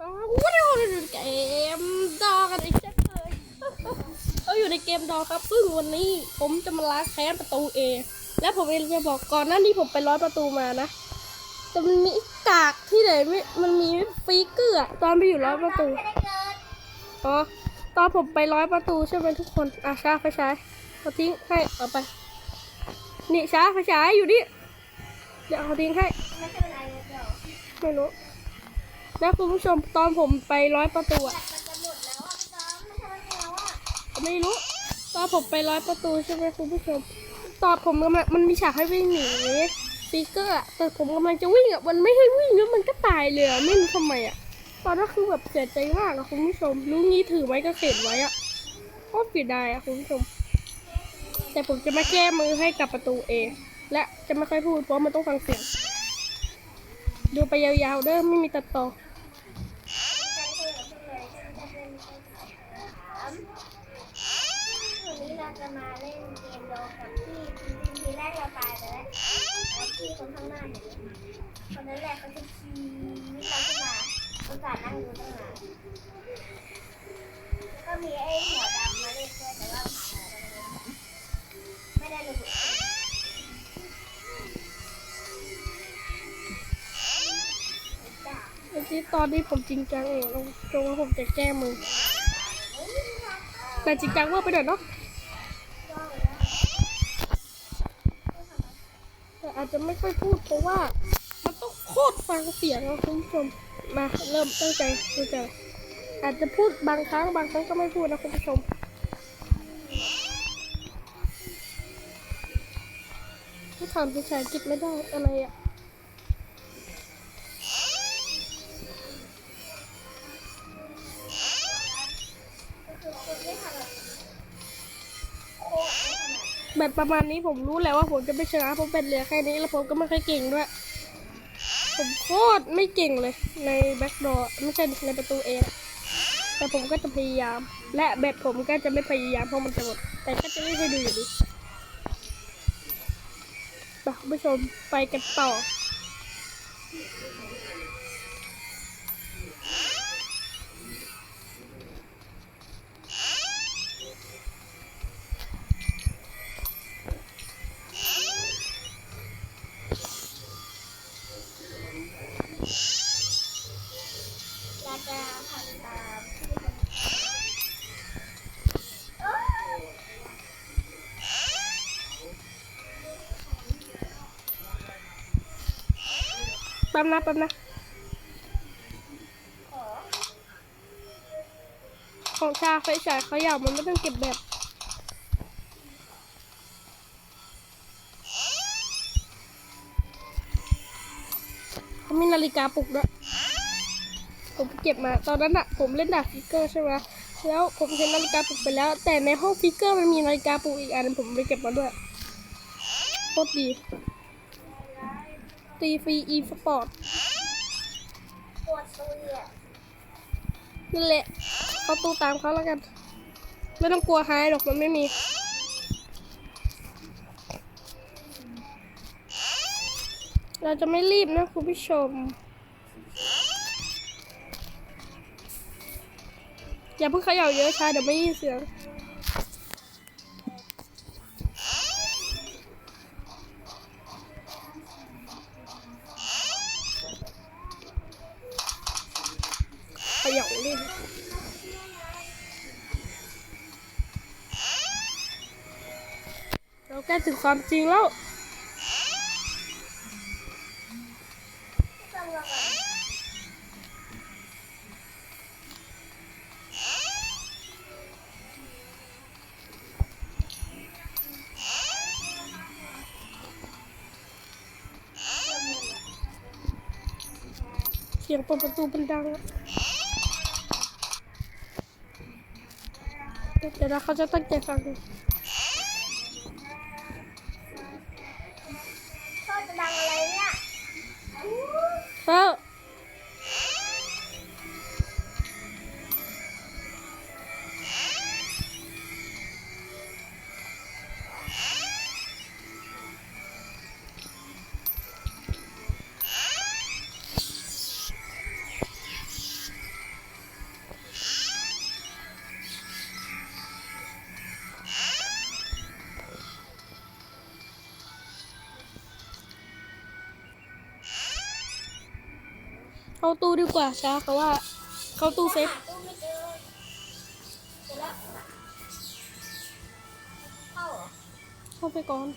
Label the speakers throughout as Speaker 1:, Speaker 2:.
Speaker 1: ว้าวเราอยู่ในเกมดอกันอีกเช่นเคยเราอยู่ในเกมดอครับซึ่งวันนี้ผมจะมาล้างแค้นประตูเอและผมเองจะบอกก่อนหน้านี้ผมไปร้อยประตูมานะแต่มันมีกากที่ไหนไม่มันมีฟีเกอร์อะตอนไปอยู่ร้อยประตู
Speaker 2: ไม่ได้เกิด
Speaker 1: อ๋อตอนผมไปร้อยประตูใช่ไหมทุกคนอะช้าไฟฉายเอาทิ้งให้เอาไป นี่ช้าไฟฉายอยู่นี่เดี๋ยวเอาทิ้งให้
Speaker 2: ไม่เป็ นไรเดี๋ยว
Speaker 1: ไม่รู้แล้วคุณผู้ชมตอนผมไปร้อยประตูอะ
Speaker 2: มันจะหมดแล้วอะพี่จอมไม่ใช่มันแล้วอะ
Speaker 1: ไม่รู้ ตอนผมไปร้อยประตูใช่ไหมคุณผู้ชม ตอนผมกำลังมันมีฉากให้วิ่งหนีปีเกอร์อะแต่ผมกำลังจะวิ่งอะมันไม่ให้วิ่งแล้วมันก็ตายเลยอะไม่รู้ทำไมอะตอนนั้นคือแบบเสียใจมากอะคุณผู้ชม รู้งี้ถือไว้ก็เข็นไว้อะโคตรเสียดายอะคุณผู้ชม แต่ผมจะมาแก้มือให้กับประตูเอง และจะไม่ค่อยพูดเพราะมันต้องฟังเสียง ดูไปยาวๆเด้อไม่มีตัดต่อ
Speaker 2: วันนี้เราจะมาเล่นเกมโดกับพี่จริงๆทีแรกเราตายไปแล้วแล้วพี่คนข้างหน้าหนีคนนั้นแหละเขาจะขี่เราขึ้นมาอุตส่าห์นั่งดูตั้งนานแล้วก็มีไอ้หัวดำมาเล่นด้วยแต่ว่า
Speaker 1: เมื่ตอนนี้ผมจริงจังเองตรงว่าผมจะแก้มือแต่จริงจังว่าไปหน่อยเนาะแต่อาจจะไม่ค่อยพูดเพราะว่า มันต้องโคตรฟังเสียงนะคุณผู้ชมมาเริ่มตั้งใจดูใจอาจจะพูดบางครั้งบางครั้งก็ไม่พูดนะคุณผู้ชมถ้าถามภาษาอังกฤษไม่ได้อะไรอะ บประมาณนี้ผมรู้แล้วว่าผมจะไม่ชนะผมเป็นเหลือแค่นี้แล้วผมก็ไม่ค่อยเก่งด้วย ผมโคตรไม่เก่งเลยในแบ็กดอร์ไม่ใช่ในประตูเองแต่ผมก็จะพยายาม และแบบผมก็จะไม่พยายามเพราะมันจะหมด แต่ก็จะไม่ให้ดูอยู่ดีไปคุณผู้ชมไปกันต่อ
Speaker 2: เราจะทำตามที่คนเอ้ย
Speaker 1: แป๊บนะแป๊บนะ
Speaker 2: ขอ
Speaker 1: ของชาไฟฉายเขาอยากมันไม่ต้องเก็บแบบ มีนาฬิกาปลุกด้วยผมไปเก็บมาตอนนั้นอะผมเล่นดาบฟิกเกอร์ใช่ไหมแล้วผมเห็นนาฬิกาปลุกไปแล้ว แต่ในห้องฟิกเกอร์มันมีนาฬิกาปลุกอีกอันผมไปเก็บมาด้วยโคตรดีตีฟรีอีสปอร์ต
Speaker 2: ปวดซุยอะ
Speaker 1: นั่นแหละเขาตูตามเขาแล้วกัน ไม่ต้องกลัวหายหรอกมันไม่มี เราจะไม่รีบนะคุณผู้ชม อย่าเพิ่งเขย่าเยอะช้าเดี๋ยวไม่ยินเสียงเขย่าเล่นเราใกล้ถึงความจริงแล้ว ปิดประตูมันดังอะเดี๋ยวนะเขาจะตั้งใจฟังดู
Speaker 2: โทษจะดังอะไรเนี่ย
Speaker 1: เออ ตู้ดีกว่าช้าเขาว่า เข้าตู้เซฟ
Speaker 2: หาตู้ไม่เจอเจอแล้วเข้าเหรอ
Speaker 1: เข้าไปก่อน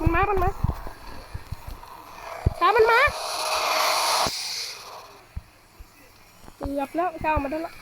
Speaker 1: มันมามันมาช้ามันมาเกือบแล้วช้าออกมาได้แล้ว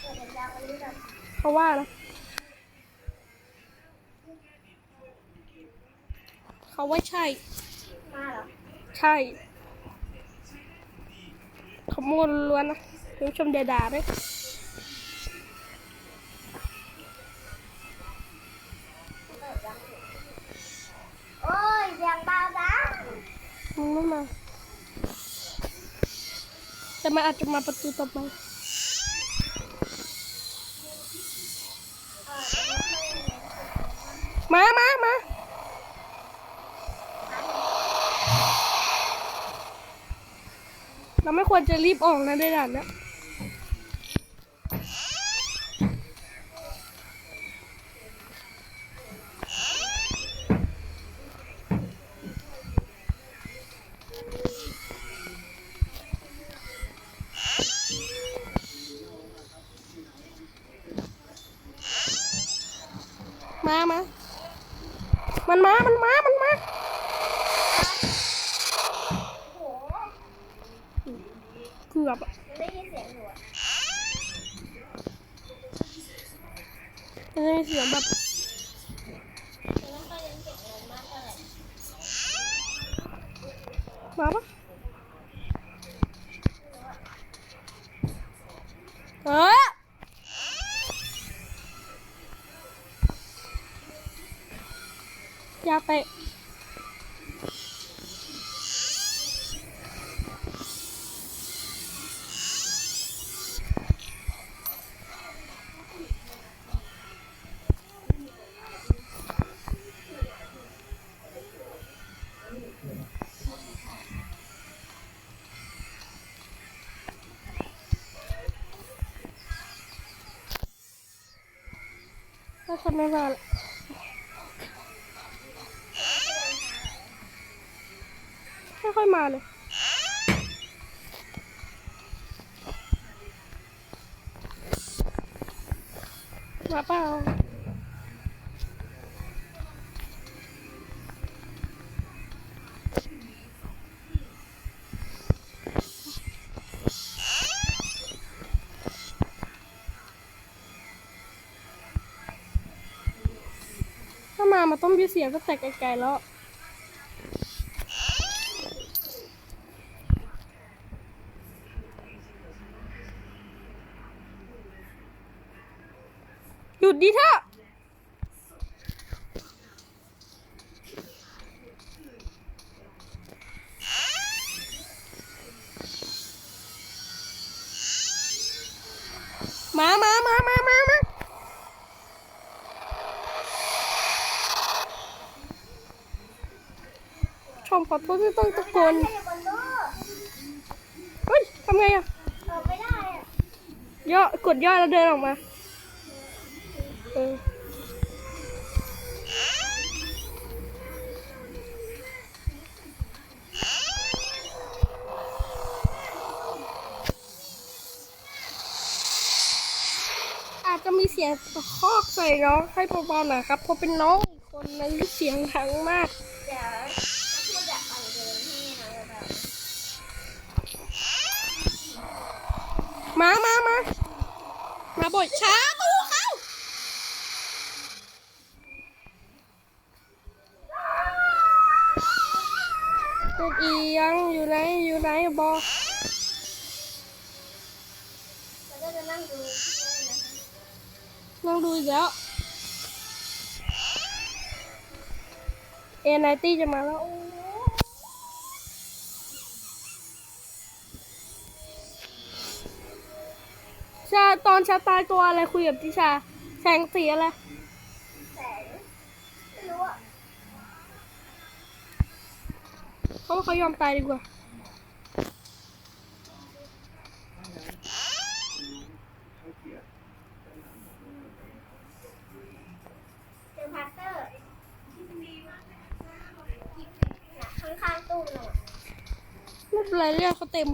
Speaker 2: เปิดยาวๆอันนี้แบบ
Speaker 1: เขาว่านะเขาว่าใช่
Speaker 2: มาเหรอ
Speaker 1: ใช่ขโมยล้วนๆนะคุณผู้ชมเดาด่าด้วย ไม่มา แต่มันอาจจะมาประตูต่อไป
Speaker 2: มา
Speaker 1: มามาเราไม่ควรจะรีบออกนะในด่านนะ จะได้เสียงแบบ
Speaker 2: มันไม่ค่อยได้ยินเสียงอะไรมากเท่าไหร่
Speaker 1: มาปะเอออย่ ทำไม่มาละไม่ค่อยมาเลยมาเปล่า ต้องมีเสียงก็แต่ไกลๆแล้ว หยุดดิเถอะมามามามามามา ชมขอโทษที่ต้องตะโกน
Speaker 2: ไม่ได้บน
Speaker 1: เฮ้ยทำไงอะ
Speaker 2: เปิดไม่ได้อะ
Speaker 1: ย่อกดย่อแล้วเดินออกมาเอออาจจะมีเสียงตะคอกใส่น้องให้เบาๆหน่อยครับเพราะเป็นน้องคนในที่เสียงดังมาก
Speaker 2: เดี๋ยวจะพูดแบบอ่อนโยนให้นะแบบ
Speaker 1: มามามามาบ่อยช้าตูเขาเป็นอียังอยู่ไหนอยู่ไหนบอก
Speaker 2: แล้วก็จะนั่งดูด้วยนะคะ
Speaker 1: ลองดูอีกแล้วเอไนตี้จะมาแล้ว ชาตอนชาตายตัวอะไรคุยกับทิชา แสงสีอะไร
Speaker 2: แสงไม่รู้อะ
Speaker 1: เขาว่าเขายอมตายดีกว่า
Speaker 2: เจอพัตเตอร์ข้างๆตู้น่ะ
Speaker 1: ไม่เป็นไรเรียกเขาเต็ม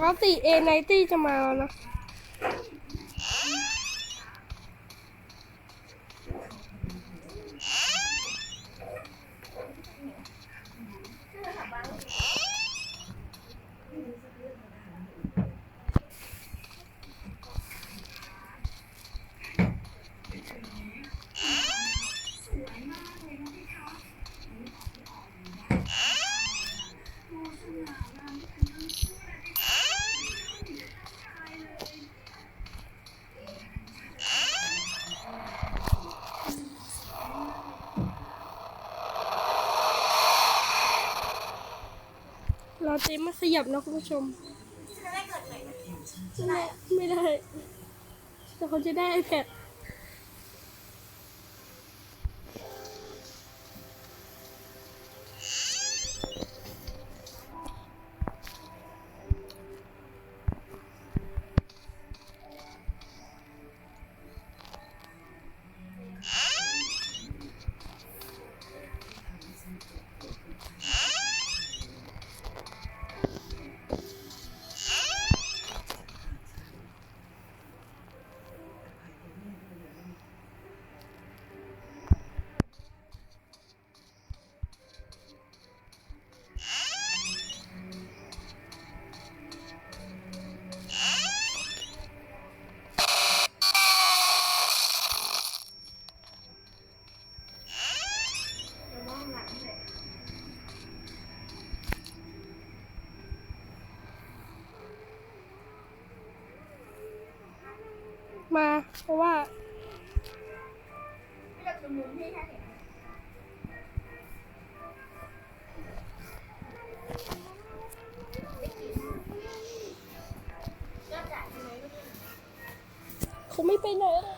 Speaker 1: ปกติเอไนตี้จะมาแล้วนะ เราเต็มไม่ข ยับนะคุณผู้ชม
Speaker 2: จะได้เกิดใหม่นะ
Speaker 1: ไม่ไม่ได้ แต่เขาจะได้ iPad
Speaker 2: เพ
Speaker 1: ราะว่า
Speaker 2: เขา
Speaker 1: ไม่ไปไหนเลย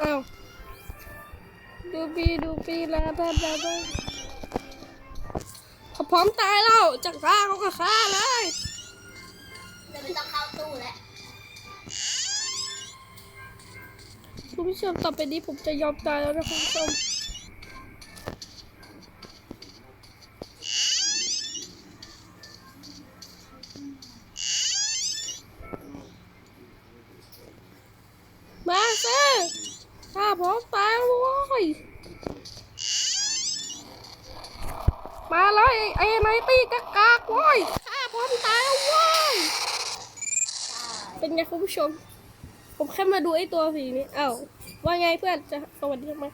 Speaker 1: อ้าวดูปีดูปีแล้วได้ได้ได้เขาพร้อมตายแล้วจากฆ่าเขาก็ฆ่าเลย
Speaker 2: จะไม่ต้องเข้าตู้แล้ว
Speaker 1: คุณผู้ชมต่อไปนี้ผมจะยอมตายแล้วนะคุณผู้ชมมาสิข้าพร้อมตายแล้วว้ยมาเลยไอ้ไนตี้กากากโว้ยข้าพร้อมตายแล้วว้ยเป็นไงคุณผู้ชม ผมแค่มาดูไอ้ตัวสีนี้อ้าวว่าไงเพื่อนจะสวัสดีไหม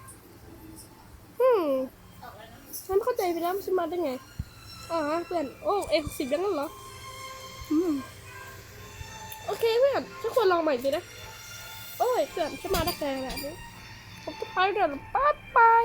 Speaker 1: อืมฉันเข้าใจไปแล้วฉันมาได้ไงอ๋อเพื่อนโอ้เอ็กสิบยังงั้นเหรออืมโอเคเพื่อนฉันควรลองใหม่สินะโอ้ยเพื่อนฉันมาได้ไงขนาดนี้ผมจะไปเดี๋ยวบ๊ายบาย